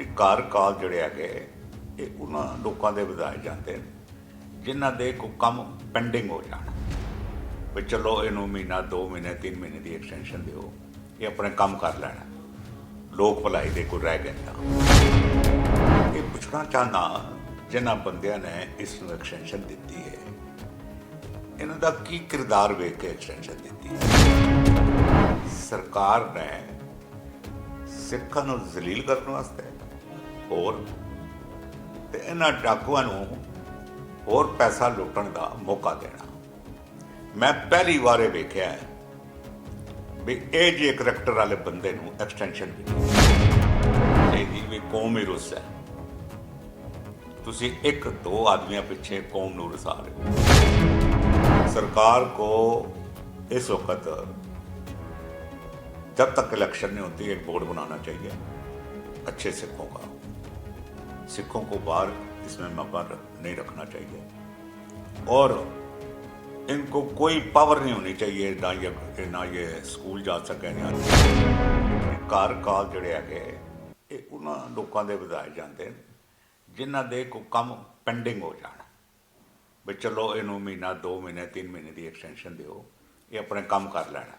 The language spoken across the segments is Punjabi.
ਇਹ ਕਾਰ ਕਾਲ ਜਿਹੜੇ ਹੈਗੇ, ਇਹ ਉਹਨਾਂ ਲੋਕਾਂ ਦੇ ਵਧਾਏ ਜਾਂਦੇ ਨੇ, ਜਿਨ੍ਹਾਂ ਦੇ ਕੋ ਕੰਮ ਪੈਂਡਿੰਗ ਹੋ ਜਾਣ। ਵੀ ਚਲੋ ਇਹਨੂੰ ਮਹੀਨਾ 2 ਮਹੀਨੇ 3 ਮਹੀਨੇ ਦੀ ਐਕਸਟੈਂਸ਼ਨ ਦਿਓ, ਇਹ ਆਪਣੇ ਕੰਮ ਕਰ ਲੈਣਾ। ਲੋਕ ਭਲਾਈ ਦੇ ਕੋਈ ਰਹਿ ਗਏ ਤਾਂ। ਇਹ ਪੁੱਛਣਾ ਚਾਹਨਾ ਜਿਨ੍ਹਾਂ ਬੰਦਿਆਂ ਨੇ ਇਸ ਨੂੰ ਐਕਸਟੈਂਸ਼ਨ ਦਿੱਤੀ ਹੈ, ਇਹਨਾਂ ਦਾ ਕੀ ਕਿਰਦਾਰ ਵੇਖ ਕੇ ਐਕਸਟੈਂਸ਼ਨ ਦਿੱਤੀ ਹੈ? ਸਰਕਾਰ ਨੇ ਸਿੱਖਾਂ ਨੂੰ ਜ਼ਲੀਲ ਕਰਨ ਵਾਸਤੇ ਹੋਰ ਤੇ ਇਹਨਾਂ ਡਾਕੂਆਂ ਨੂੰ ਹੋਰ ਪੈਸਾ ਲੁੱਟਣ ਦਾ ਮੌਕਾ ਦੇਣਾ ਮੈਂ ਪਹਿਲੀ ਵਾਰ ਇਹ ਵੇਖਿਆ ਹੈ ਵੀ ਇਹ ਜੇ ਕਰੈਕਟਰ ਵਾਲੇ ਬੰਦੇ ਨੂੰ ਐਕਸਟੈਂਸ਼ਨ ਮਿਲੀ ਇਹਦੀ ਵੀ ਕੌਮ ਹੀ ਰੁੱਸ ਹੈ ਤੁਸੀਂ ਇੱਕ ਦੋ ਆਦਮੀਆਂ ਪਿੱਛੇ ਕੌਮ ਨੂੰ ਰਸਾ ਰਹੇ ਹੋ सरकार को इस वक्त जब तक इलेक्शन नहीं होती एक बोर्ड बनाना चाहिए अच्छे सिखों का सिखों को बाहर इसमें मौका रख- नहीं रखना चाहिए और इनको कोई पावर नहीं होनी चाहिए ना ये ना ये ਸਕੂਲ ਜਾ ਸਕੇ ਨਾ ਘਰ ਕਾਲ ਜਿਹੜੇ ਹੈਗੇ ਇਹ ਉਹਨਾਂ ਲੋਕਾਂ ਦੇ ਵਧਾਏ ਜਾਂਦੇ ਨੇ ਜਿਨ੍ਹਾਂ ਦੇ ਕੋ ਕੰਮ ਪੈਂਡਿੰਗ ਹੋ ਜਾਣ ਵੀ ਚਲੋ ਇਹਨੂੰ ਮਹੀਨਾ 2 ਮਹੀਨੇ 3 ਮਹੀਨੇ ਦੀ ਐਕਸਟੈਂਸ਼ਨ ਦਿਓ ਇਹ ਆਪਣੇ ਕੰਮ ਕਰ ਲੈਣਾ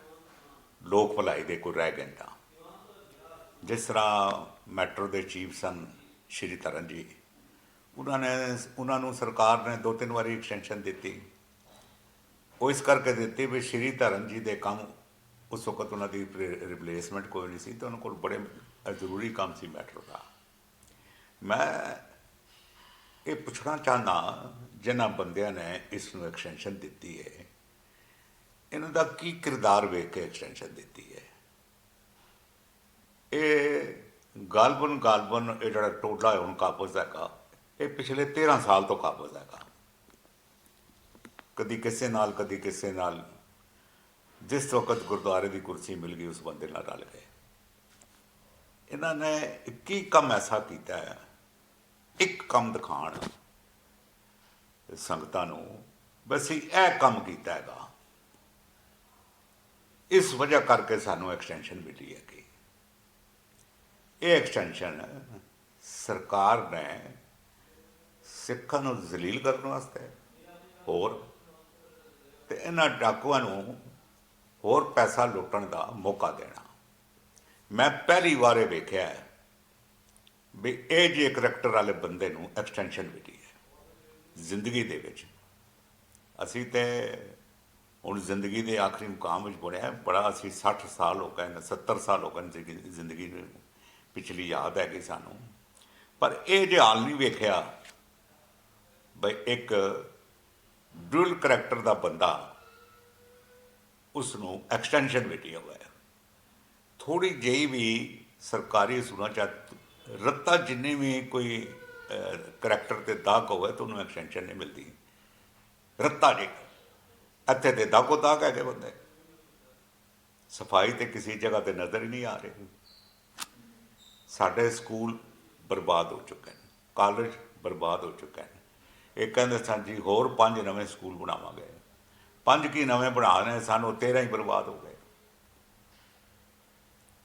ਲੋਕ ਭਲਾਈ ਦੇ ਕੋਈ ਰਹਿ ਗਏ ਤਾਂ ਜਿਸ ਤਰ੍ਹਾਂ ਮੈਟਰੋ ਦੇ ਚੀਫ ਸਨ ਸ਼੍ਰੀ ਤਰਨ ਜੀ। ਉਹਨਾਂ ਨੇ, ਉਹਨਾਂ ਨੂੰ ਸਰਕਾਰ ਨੇ ਦੋ ਤਿੰਨ ਵਾਰੀ ਐਕਸਟੈਂਸ਼ਨ ਦਿੱਤੀ। ਉਹ ਇਸ ਕਰਕੇ ਦਿੱਤੀ ਵੀ ਸ਼੍ਰੀ ਧਰਨ ਜੀ ਦੇ ਕੰਮ ਉਸ ਵਕਤ ਉਹਨਾਂ ਦੀ ਰਿਪਲੇਸਮੈਂਟ ਕੋਈ ਨਹੀਂ ਸੀ ਤਾਂ ਉਹਨਾਂ ਕੋਲ ਬੜੇ ਜ਼ਰੂਰੀ ਕੰਮ ਸੀ ਮੈਟਰੋ ਦਾ। ਮੈਂ ਇਹ ਪੁੱਛਣਾ ਚਾਹੁੰਦਾ ਜਿਨ੍ਹਾਂ ਬੰਦਿਆਂ ਨੇ ਇਸ ਨੂੰ ਐਕਸਟੈਂਸ਼ਨ ਦਿੱਤੀ ਹੈ, ਇਹਨਾਂ ਦਾ ਕੀ ਕਿਰਦਾਰ ਵੇਖ ਕੇ ਐਕਸਟੈਂਸ਼ਨ ਦਿੱਤੀ ਹੈ? ਇਹ ਗਾਲਬਨ ਗਾਲਬਨ, ਇਹ ਜਿਹੜਾ ਟੋਲਾ ਹੈ, ਹੁਣ ਕਾਬਜ਼ ਹੈਗਾ। ਇਹ ਪਿਛਲੇ 13 ਸਾਲ ਤੋਂ ਕਾਬਜ਼ ਹੈਗਾ। ਕਦੀ ਕਿਸੇ ਨਾਲ, ਕਦੀ ਕਿਸੇ ਨਾਲ। ਜਿਸ ਵਕਤ ਗੁਰਦੁਆਰੇ ਦੀ ਕੁਰਸੀ ਮਿਲ ਗਈ, ਉਸ ਬੰਦੇ ਨਾਲ ਰਲ ਗਏ। ਇਹਨਾਂ ਨੇ ਕੀ ਕੰਮ ਐਸਾ ਕੀਤਾ ਹੈ। ਇੱਕ ਕੰਮ ਦਿਖਾਣ ਸੰਗਤਾਂ ਨੂੰ ਬਸ ਇਹ ਇਹ ਕੰਮ ਕੀਤਾ ਹੈਗਾ। ਇਸ ਵਜ੍ਹਾ ਕਰਕੇ ਸਾਨੂੰ ਐਕਸਟੈਂਸ਼ਨ ਮਿਲੀ ਹੈ ਕਿ ਇਹ ਐਕਸਟੈਂਸ਼ਨ ਸਰਕਾਰ ਨੇ ਸਿੱਖਾਂ ਨੂੰ ਜ਼ਲੀਲ ਕਰਨ ਵਾਸਤੇ ਹੋਰ ਤੇ ਇਹਨਾਂ ਡਾਕੂਆਂ ਨੂੰ ਹੋਰ ਪੈਸਾ ਲੁੱਟਣ ਦਾ ਮੌਕਾ ਦੇਣਾ। ਮੈਂ ਪਹਿਲੀ ਵਾਰ ਇਹ ਵੇਖਿਆ ਵੀ ਇਹ ਜੇ ਕਰੈਕਟਰ ਵਾਲੇ ਬੰਦੇ ਨੂੰ ਐਕਸਟੈਂਸ਼ਨ ਮਿਲੀ ਹੈ ਜ਼ਿੰਦਗੀ ਦੇ ਵਿੱਚ। ਅਸੀਂ ਤੇ ਹੁਣ ਜ਼ਿੰਦਗੀ ਦੇ ਆਖਰੀ ਮੁਕਾਮ ਵਿੱਚ ਪੜਿਆ ਬੜਾ ਅਸੀਂ 60 ਸਾਲ ਹੋ ਗਏ ਨੇ 70 ਸਾਲ ਹੋ ਗਏ ਜ਼ਿੰਦਗੀ- ਜ਼ਿੰਦਗੀ ਨੂੰ। ਪਿਛਲੀ ਯਾਦ ਹੈ ਕਿ ਸਾਨੂੰ, ਪਰ ਇਹ ਜੇ ਹਾਲ ਨਹੀਂ ਵੇਖਿਆ, ਬਈ ਇੱਕ ਡੁਅਲ ਕਰੈਕਟਰ ਦਾ ਬੰਦਾ ਉਸ ਨੂੰ ਐਕਸਟੈਂਸ਼ਨ ਮਿਲੀ ਹੋਇਆ ਹੈ। ਥੋੜੀ ਜਿਹੀ ਵੀ ਸਰਕਾਰੀ ਸੁਣਾ ਚਾ ਰੱਤਾ ਜਿੰਨੇ ਵੀ ਕੋਈ ਕਰੈਕਟਰ ਤੇ ਦਾਗ ਹੋਵੇ ਤਾਂ ਉਹਨੂੰ ਐਕਸਟੈਂਸ਼ਨ ਨਹੀਂ ਮਿਲਦੀ। ਰੱਤਾ ਜੀ, ਇੱਥੇ ਤੇ ਦਾਗੋ ਦਾਗ ਹੈਗੇ ਬੰਦੇ। ਸਫ਼ਾਈ ਤੇ ਕਿਸੇ ਜਗ੍ਹਾ ਤੇ ਨਜ਼ਰ ਹੀ ਨਹੀਂ ਆ ਰਹੀ। ਸਾਡੇ ਸਕੂਲ ਬਰਬਾਦ ਹੋ ਚੁੱਕੇ ਨੇ, ਕਾਲਜ ਬਰਬਾਦ ਹੋ ਚੁੱਕੇ ਨੇ। ਇਹ ਕਹਿੰਦੇ ਸਨ, ਜੀ, ਹੋਰ ਪੰਜ ਨਵੇਂ ਸਕੂਲ ਬਣਾਵਾਂਗੇ। ਪੰਜ ਕੀ ਨਵੇਂ ਬਣਾ ਰਹੇ ਸਾਨੂੰ 13 ਹੀ ਬਰਬਾਦ ਹੋ ਗਏ।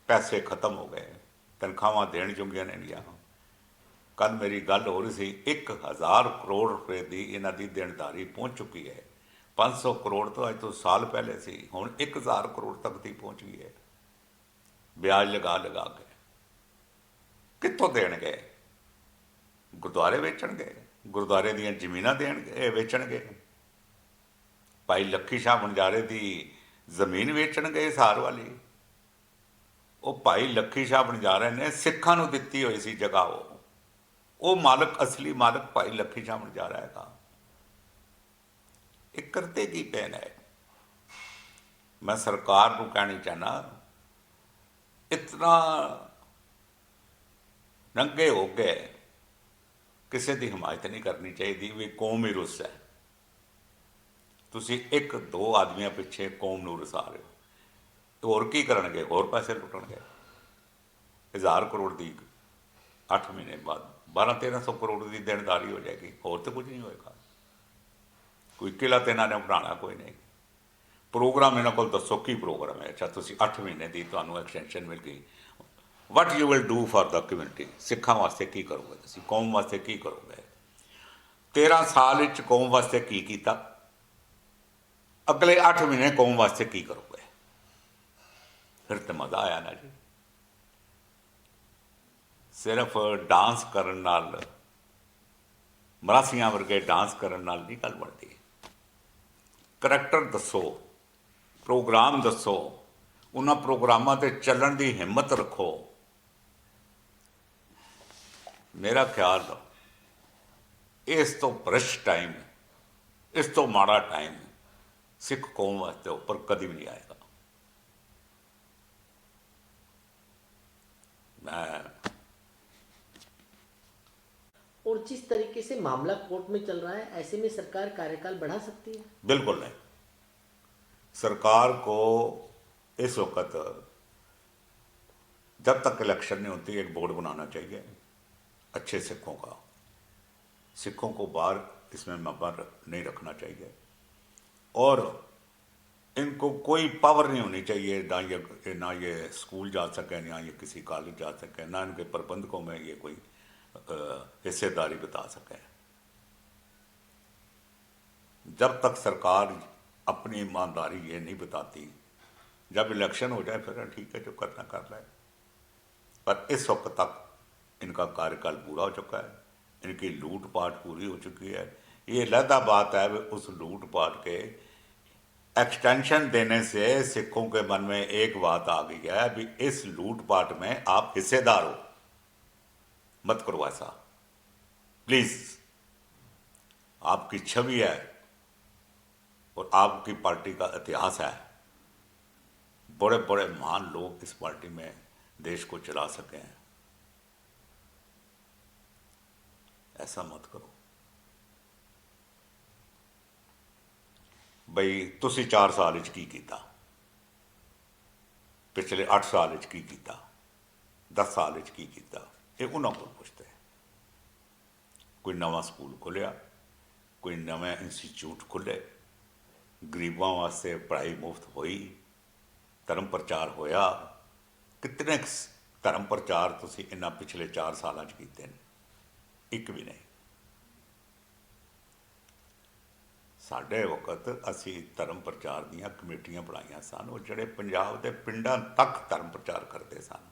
ਪੈਸੇ ਖਤਮ ਹੋ ਗਏ। ਤਨਖਾਹਾਂ ਦੇਣ ਚੁੰਗੀਆਂ ਨੇ ਨਹੀਂ ਕੱਲ ਮੇਰੀ ਗੱਲ ਹੋ ਰਹੀ ਸੀ 1000 ਕਰੋੜ ਰੁਪਏ ਦੀ ਇਹਨਾਂ ਦੀ ਦੇਣਦਾਰੀ ਪਹੁੰਚ ਚੁੱਕੀ ਹੈ। 500 ਕਰੋੜ ਤੋਂ ਅੱਜ ਤੋਂ ਸਾਲ ਪਹਿਲੇ ਸੀ, ਹੁਣ 1000 ਕਰੋੜ ਤੱਕ ਦੀ ਪਹੁੰਚ ਗਈ ਹੈ। ਵਿਆਜ ਲਗਾ ਲਗਾ ਕੇ। ਕਿੱਥੋਂ ਦੇਣਗੇ? ਗੁਰਦੁਆਰੇ ਵੇਚਣਗੇ? ਗੁਰਦੁਆਰੇ ਦੀਆਂ ਜ਼ਮੀਨਾਂ ਦੇਣਗੇ ਵੇਚਣਗੇ? ਭਾਈ ਲੱਖੀ ਸ਼ਾਹ ਬੰਜਾਰੇ ਦੀ ਜ਼ਮੀਨ ਵੇਚਣਗੇ ਸਾਰ ਵਾਲੀ? ਉਹ ਭਾਈ ਲੱਖੀ ਸ਼ਾਹ ਬੰਜਾਰੇ ਨੇ ਸਿੱਖਾਂ ਨੂੰ ਦਿੱਤੀ ਹੋਈ ਸੀ ਜਗ੍ਹਾ ਉਹ। ਉਹ ਮਾਲਕ, ਅਸਲੀ ਮਾਲਕ ਭਾਈ ਲੱਖੀ ਸ਼ਾਹ ਬੰਜਾਰਾ ਹੈਗਾ। ਇਹ ਕਰਤੇ ਕੀ ਪੈਨ ਹੈ? ਮੈਂ ਸਰਕਾਰ ਨੂੰ ਕਹਿਣੀ ਚਾਹਨਾ, ਇਤਨਾ ਨੰਗੇ ਹੋ ਕੇ ਕਿਸੇ ਦੀ ਹਮਾਇਤ ਨਹੀਂ ਕਰਨੀ ਚਾਹੀਦੀ ਵੀ ਕੌਮ ਹੀ ਰੁੱਸ ਹੈ। ਤੁਸੀਂ ਇੱਕ ਦੋ ਆਦਮੀਆਂ ਪਿੱਛੇ ਕੌਮ ਨੂੰ ਰਸਾ ਰਹੇ ਹੋ। ਹੋਰ ਕੀ ਕਰਨਗੇ? ਹੋਰ ਪੈਸੇ ਲੁੱਟਣਗੇ? ਹਜ਼ਾਰ ਕਰੋੜ ਦੀ 8 ਮਹੀਨੇ ਬਾਅਦ 12 1300 ਕਰੋੜ ਦੀ ਦੇਣਦਾਰੀ ਹੋ ਜਾਏਗੀ। ਹੋਰ ਤਾਂ ਕੁਝ ਨਹੀਂ ਹੋਏਗਾ। ਕੋਈ ਕਿਲਾ ਤੇ ਇਹਨਾਂ ਨੇ ਬਣਾਉਣਾ, ਕੋਈ ਨਹੀਂ। ਪ੍ਰੋਗਰਾਮ ਇਹਨਾਂ ਕੋਲ ਦੱਸੋ ਕੀ ਪ੍ਰੋਗਰਾਮ ਹੈ? ਅੱਛਾ, ਤੁਸੀਂ 8 ਮਹੀਨੇ ਦੀ ਤੁਹਾਨੂੰ ਐਕਸਟੈਂਸ਼ਨ ਮਿਲ ਗਈ। What you will do for the community ਸਿੱਖਾਂ ਵਾਸਤੇ ਕੀ ਕਰੋਗੇ ਤੁਸੀਂ? ਕੌਮ ਵਾਸਤੇ ਕੀ ਕਰੋਗੇ? 13 ਸਾਲ ਵਿੱਚ ਕੌਮ ਵਾਸਤੇ ਕੀ ਕੀਤਾ? ਅਗਲੇ 8 ਮਹੀਨੇ ਕੌਮ ਵਾਸਤੇ ਕੀ ਕਰੋਗੇ? ਫਿਰ ਤੇ ਮਜ਼ਾ ਆਇਆ ਨਾ ਜੀ। ਸਿਰਫ ਡਾਂਸ ਕਰਨ ਨਾਲ, ਮਰਾਸੀਆਂ ਵਰਗੇ ਡਾਂਸ ਕਰਨ ਨਾਲ ਨਹੀਂ ਗੱਲ ਬਣਦੀ। ਕਰੈਕਟਰ ਦੱਸੋ ਪ੍ਰੋਗਰਾਮ ਦੱਸੋ, ਉਹਨਾਂ ਪ੍ਰੋਗਰਾਮਾਂ ਤੇ ਚੱਲਣ ਦੀ ਹਿੰਮਤ ਰੱਖੋ। ਮੇਰਾ ਖਿਆਲ ਇਸ ਤੋਂ ਭ੍ਰਿਸ਼ਟ ਟਾਈਮ ਇਸ ਤੋਂ ਮਾੜਾ ਟਾਈਮ ਸਿੱਖ ਕੌਮ ਵਾਸਤੇ ਉੱਪਰ ਕਦੀ ਵੀ ਨਹੀਂ ਆਏਗਾ ਮੈਂ और जिस तरीके से मामला कोर्ट में चल रहा है ऐसे में सरकार कार्यकाल बढ़ा सकती है बिल्कुल नहीं सरकार को इस वक्त जब तक इलेक्शन नहीं होती एक बोर्ड बनाना चाहिए अच्छे सिखों का। सिखों को बाहर इसमें मेंबर नहीं रखना चाहिए। और इनको कोई पावर नहीं होनी चाहिए, ना ये ना ये स्कूल जा सके, ना ये किसी कॉलेज जा सके, ना इनके प्रबंधकों में ये कोई हिस्सेदारी बता सके। जब तक सरकार अपनी ईमानदारी ये नहीं बताती, जब इलेक्शन हो जाए, फिर ठीक है, जो करना कर ले पर इस वक्त तक इनका कार्यकाल पूरा हो चुका है इनकी लूट पाट पूरी हो चुकी है ये लहदा बात है भी उस लूट पाट के एक्सटेंशन देने से सिखों के मन में एक बात आ गई है भी इस लूट पाट में आप हिस्सेदार हो मत करो ऐसा प्लीज आपकी छवि है और आपकी पार्टी का इतिहास है बड़े बड़े महान लोग इस पार्टी में देश को चला सके हैं ऐसा मत करो ਬਈ ਤੁਸੀਂ 4 ਸਾਲ ਵਿੱਚ ਕੀ ਕੀਤਾ ਪਿਛਲੇ 8 ਸਾਲ ਵਿੱਚ ਕੀ ਕੀਤਾ 10 ਸਾਲ ਵਿੱਚ ਕੀ ਕੀਤਾ ਇਹ ਉਹਨਾਂ ਕੋਲ ਪੁੱਛਦੇ ਕੋਈ ਨਵਾਂ ਸਕੂਲ ਖੁੱਲਿਆ ਕੋਈ ਨਵਾਂ ਇੰਸਟੀਚਿਊਟ ਖੁੱਲੇ ਗਰੀਬਾਂ ਵਾਸਤੇ ਪੜ੍ਹਾਈ ਮੁਫਤ ਹੋਈ ਧਰਮ ਪ੍ਰਚਾਰ ਹੋਇਆ ਕਿਤਨੇ ਕੁ ਸ- ਧਰਮ ਪ੍ਰਚਾਰ ਤੁਸੀਂ ਇਹਨਾਂ ਪਿਛਲੇ 4 ਸਾਲਾਂ 'ਚ ਕੀਤੇ ਨੇ ਇੱਕ ਵੀ ਨਹੀਂ। ਸਾਡੇ ਵਕਤ ਅਸੀਂ ਧਰਮ ਪ੍ਰਚਾਰ ਦੀਆਂ ਕਮੇਟੀਆਂ ਬਣਾਈਆਂ ਸਨ, ਉਹ ਜਿਹੜੇ ਪੰਜਾਬ ਦੇ ਪਿੰਡਾਂ ਤੱਕ ਧਰਮ ਪ੍ਰਚਾਰ ਕਰਦੇ ਸਨ।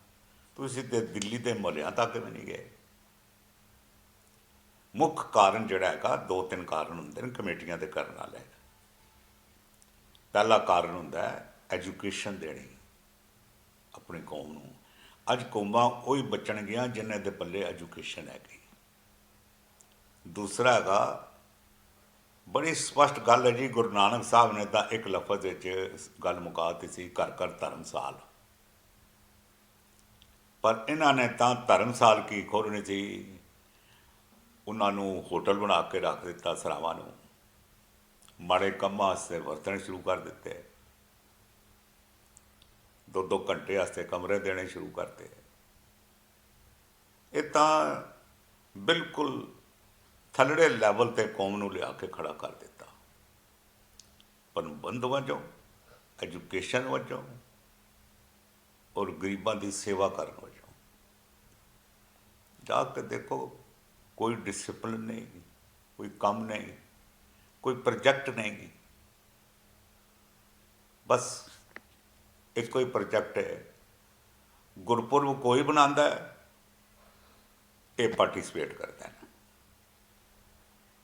ਤੁਸੀਂ ਤੇ ਦਿੱਲੀ ਦੇ ਮੁਹੱਲਿਆਂ ਤੱਕ ਵੀ ਨਹੀਂ ਗਏ। ਮੁੱਖ ਕਾਰਨ ਜਿਹੜਾ ਹੈਗਾ, ਦੋ ਤਿੰਨ ਕਾਰਨ ਹੁੰਦੇ ਨੇ ਕਮੇਟੀਆਂ ਦੇ ਕਰਨ ਵਾਲੇ। ਪਹਿਲਾ ਕਾਰਨ ਹੁੰਦਾ ਹੈ ਐਜੂਕੇਸ਼ਨ ਦੇਣੀ ਆਪਣੀ ਕੌਮ ਨੂੰ। ਅੱਜ ਕੌਮਾਂ ਉਹੀ ਬਚਣਗੀਆਂ ਜਿਨ੍ਹਾਂ ਦੇ ਪੱਲੇ ਐਜੂਕੇਸ਼ਨ ਹੈਗੀ। ਦੂਸਰਾ ਹੈਗਾ, ਬੜੀ ਸਪਸ਼ਟ ਗੱਲ ਹੈ ਜੀ, ਗੁਰੂ ਨਾਨਕ ਸਾਹਿਬ ਨੇ ਤਾਂ ਇੱਕ ਲਫ਼ਜ਼ ਵਿੱਚ ਗੱਲ ਮੁਕਾ ਦਿੱਤੀ ਸੀ, ਘਰ ਘਰ ਧਰਮਸਾਲ। ਪਰ ਇਹਨਾਂ ਨੇ ਤਾਂ ਧਰਮਸਾਲ ਕੀ ਖੋਲ੍ਹਣੀ ਸੀ? ਉਹਨਾਂ ਨੂੰ ਹੋਟਲ ਬਣਾ ਕੇ ਰੱਖ ਦਿੱਤਾ ਸਰਾਵਾਂ ਨੂੰ। ਮਾੜੇ ਕੰਮਾਂ ਵਾਸਤੇ ਵਰਤਣੇ ਸ਼ੁਰੂ ਕਰ ਦਿੱਤੇ। ਦੋ ਦੋ ਘੰਟੇ ਵਾਸਤੇ ਕਮਰੇ ਦੇਣੇ ਸ਼ੁਰੂ ਕਰਤੇ। ਇਹ ਤਾਂ ਬਿਲਕੁਲ ਥੱਲੜੇ ਲੈਵਲ ਤੇ ਕੌਮ ਨੂੰ ਲਿਆ ਕੇ ਖੜਾ ਕਰ ਦਿੱਤਾ। ਪ੍ਰਬੰਧ ਵਜੋਂ, ਐਜੂਕੇਸ਼ਨ ਵਜੋਂ ਔਰ ਗਰੀਬਾਂ ਦੀ ਸੇਵਾ ਕਰਨ ਵਜੋਂ। ਜਾ ਕੇ ਦੇਖੋ, ਕੋਈ ਡਿਸਪਲਿਨ ਨਹੀਂ, ਕੋਈ ਕੰਮ ਨਹੀਂ, ਕੋਈ ਪ੍ਰੋਜੈਕਟ ਨਹੀਂ। ਬਸ ਇੱਕੋ ਹੀ ਪ੍ਰੋਜੈਕਟ ਹੈ। ਗੁਰਪੁਰਬ ਕੋਈ ਬਣਾਉਂਦਾ ਹੈ, ਇਹ ਪਾਰਟਿਸਿਪੇਟ ਕਰਦਾ ਹੈ।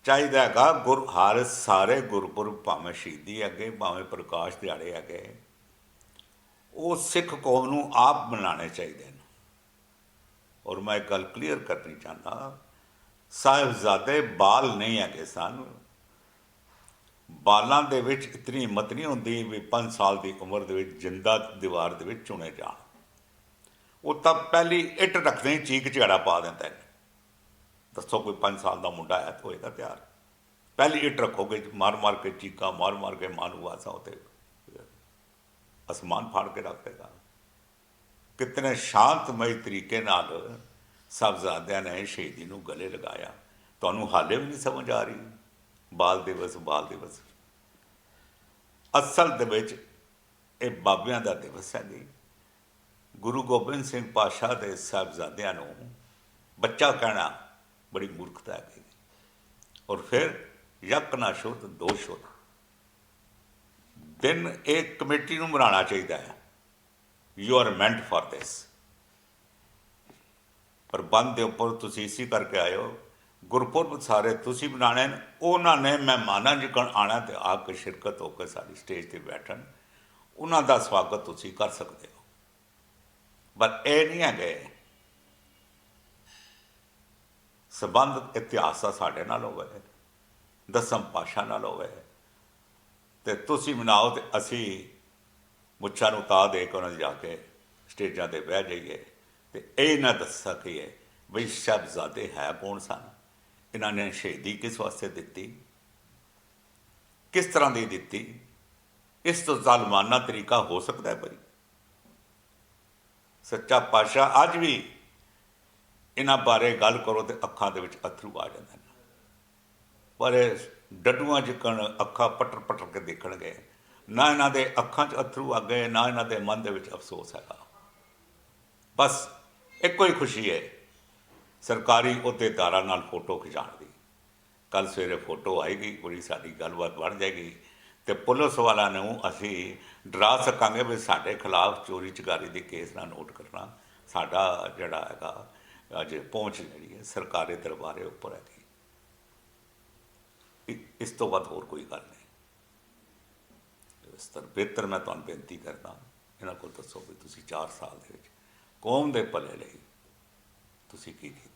ਚਾਹੀਦਾ ਹੈਗਾ ਗੁਰ, ਹਰ ਸਾਰੇ ਗੁਰਪੁਰਬ ਭਾਵੇਂ ਸ਼ਹੀਦੀ ਅੱਗੇ ਭਾਵੇਂ ਪ੍ਰਕਾਸ਼ ਦਿਹਾੜੇ ਅੱਗੇ ਉਹ ਸਿੱਖ ਕੌਮ ਨੂੰ ਆਪ ਮਨਾਉਣੇ ਚਾਹੀਦੇ ਨੇ। ਔਰ ਮੈਂ ਇੱਕ ਗੱਲ ਕਲੀਅਰ ਕਰਨੀ ਚਾਹੁੰਦਾ, ਸਾਹਿਬਜ਼ਾਦੇ ਬਾਲ ਨਹੀਂ ਹੈਗੇ ਸਨ। ਬਾਲਾਂ ਦੇ ਵਿੱਚ ਇਤਨੀ ਹਿੰਮਤ ਨਹੀਂ ਹੁੰਦੀ ਵੀ 5 ਸਾਲ ਦੀ ਉਮਰ ਦੇ ਵਿੱਚ ਜਿੰਦਾ ਦੀਵਾਰ ਦੇ ਵਿੱਚ ਚੁਣੇ ਜਾਣ। ਉਹ ਤਾਂ ਪਹਿਲੀ ਇੱਟ ਰੱਖਦੇ ਹੀ ਚੀਕ ਝਗੜਾ ਪਾ ਦਿੰਦੇ ਨੇ। ਦੱਸੋ ਕੋਈ 5 ਸਾਲ ਦਾ ਮੁੰਡਾ ਹੈ ਤਾਂ ਹੋਏਗਾ ਤਿਆਰ। ਪਹਿਲੀ ਇੱਟ ਰੱਖੋਗੇ, ਮਾਰ ਮਾਰ ਕੇ ਚੀਕਾਂ, ਮਾਰ ਮਾਰ ਕੇ ਮਾਨੂ ਵਾਸਾ ਉਤੇ ਅਸਮਾਨ ਫਾੜ ਕੇ ਰੱਖ ਦੇਗਾ ਕਿਤਨੇ ਸ਼ਾਂਤਮਈ ਤਰੀਕੇ ਨਾਲ ਸਾਹਿਬਜ਼ਾਦਿਆਂ ਨੇ ਸ਼ਹੀਦੀ ਨੂੰ ਗਲੇ ਲਗਾਇਆ। ਤੁਹਾਨੂੰ ਹਾਲੇ ਵੀ ਨਹੀਂ ਸਮਝ ਆ ਰਹੀ। ਬਾਲ ਦਿਵਸ ਬਾਲ ਦਿਵਸ। ਅਸਲ ਦੇ ਵਿੱਚ ਇਹ ਬਾਬਿਆਂ ਦਾ ਦਿਵਸ ਹੈ ਜੀ। ਗੁਰੂ ਗੋਬਿੰਦ ਸਿੰਘ ਪਾਤਸ਼ਾਹ ਦੇ ਸਾਹਿਬਜ਼ਾਦਿਆਂ ਨੂੰ ਬੱਚਾ ਕਹਿਣਾ ਬੜੀ ਮੂਰਖਤਾ ਹੈ ਔਰ ਫਿਰ ਯਕ ਨਾ ਸ਼ੁੱਧ, ਦੋ ਸ਼ੁੱਧ। ਦਿਨ ਇੱਕ ਕਮੇਟੀ ਨੂੰ ਬਣਾਉਣਾ ਚਾਹੀਦਾ ਹੈ। You are meant for this ਪਰ ਬੰਦ ਦੇ ਉੱਪਰ ਤੁਸੀਂ ਇਸੀ ਕਰਕੇ ਆਏ ਹੋ। ਗੁਰਪੁਰਬ ਸਾਰੇ ਤੁਸੀਂ ਬਣਾਣੇ ਨੇ। ਉਹਨਾਂ ਨੇ ਮਹਿਮਾਨਾਂ ਜਿਕਣ ਆਣਾ ਤੇ ਆ ਕੇ ਸ਼ਿਰਕਤ ਹੋ ਕੇ ਸਾਡੀ ਸਟੇਜ ਤੇ ਬੈਠਣ। ਉਹਨਾਂ ਦਾ ਸਵਾਗਤ ਤੁਸੀਂ ਕਰ ਸਕਦੇ ਹੋ। ਪਰ ਇਹ ਨਹੀਂ ਹੈਗੇ। ਸਬੰਧ ਇਤਿਹਾਸ ਦਾ ਸਾਡੇ ਨਾਲ ਹੋਵੇ, ਦਸਮ ਪਾਸ਼ਾ ਨਾਲ ਹੋਵੇ। ਤੇ ਤੁਸੀਂ ਮਨਾਓ ਤੇ ਅਸੀਂ ਮੁੱਛਾਂ ਨੂੰ ਤਾ ਦੇ ਕੇ ਉਹਨਾਂ ਦੇ ਜਾ ਕੇ ਸਟੇਜਾਂ ਤੇ ਬਹਿ ਜਾਈਏ ਤੇ ਇਹ ਨਾ ਦੱਸ ਸਕੀਏ ਵੀ ਸ਼ਬਜ਼ਾਦੇ ਹੈ ਕੌਣ ਸਨ? ਇਹਨਾਂ ਨੇ ਸ਼ਹੀਦੀ ਕਿਸ ਵਾਸਤੇ ਦਿੱਤੀ? ਕਿਸ ਤਰ੍ਹਾਂ ਦੀ ਦਿੱਤੀ? ਇਸ ਤੋਂ ਜ਼ਾਲਮਾਨਾ ਤਰੀਕਾ ਹੋ ਸਕਦਾ ਹੈ ਭਾਈ ਸੱਚਾ ਪਾਤਸ਼ਾਹ ਅੱਜ ਵੀ ਇਹਨਾਂ ਬਾਰੇ ਗੱਲ ਕਰੋ ਤੇ ਅੱਖਾਂ ਦੇ ਵਿੱਚ ਅਥਰੂ ਆ ਜਾਂਦੇ ਨੇ। ਪਰ ਇਹ ਡੱਡੂਆਂ ਜਿਕਣ, ਅੱਖਾਂ ਪਟਰ ਪਟਰ ਕੇ ਦੇਖਣਗੇ ਨਾ ਇਹਨਾਂ ਦੇ ਅੱਖਾਂ 'ਚ ਅਥਰੂ ਆ ਗਏ, ਨਾ ਇਹਨਾਂ ਦੇ ਮਨ ਦੇ ਵਿੱਚ ਅਫਸੋਸ ਹੈਗਾ। ਬਸ ਇੱਕੋ ਹੀ ਖੁਸ਼ੀ ਹੈ। ਸਰਕਾਰੀ ਅਹੁਦੇਦਾਰਾਂ ਨਾਲ ਫੋਟੋ ਖਿਚਾਉਣ ਦੀ। ਕੱਲ ਸਵੇਰੇ ਫੋਟੋ ਆਏਗੀ, ਪੂਰੀ ਸਾਡੀ ਗੱਲਬਾਤ ਬਣ ਜਾਏਗੀ। ਤੇ ਪੁਲਿਸ ਵਾਲਿਆਂ ਨੂੰ ਅਸੀਂ ਡਰਾ ਸਕਾਂਗੇ ਵੀ ਸਾਡੇ ਖਿਲਾਫ ਚੋਰੀ ਚਕਾਰੀ ਦੇ ਕੇਸ ਨਾਲ ਨੋਟ ਕਰਨਾ। ਸਾਡਾ ਜਿਹੜਾ ਹੈਗਾ ਅੱਜ ਪਹੁੰਚ ਜਿਹੜੀ ਹੈ, ਸਰਕਾਰੀ ਦਰਬਾਰੇ ਉੱਪਰ ਹੈਗੀ ਇਸ ਤੋਂ ਵੱਧ ਹੋਰ ਕੋਈ ਗੱਲ ਨਹੀਂ। ਇਸ ਤਰ੍ਹਾਂ ਬਿਹਤਰ ਮੈਂ ਤੁਹਾਨੂੰ ਬੇਨਤੀ ਕਰਦਾ, ਇਹਨਾਂ ਕੋਲ ਦੱਸੋ ਵੀ ਤੁਸੀਂ 4 ਸਾਲ ਦੇ ਵਿੱਚ ਕੌਮ ਦੇ ਭਲੇ ਲਈ ਤੁਸੀਂ ਕੀ ਕੀਤਾ।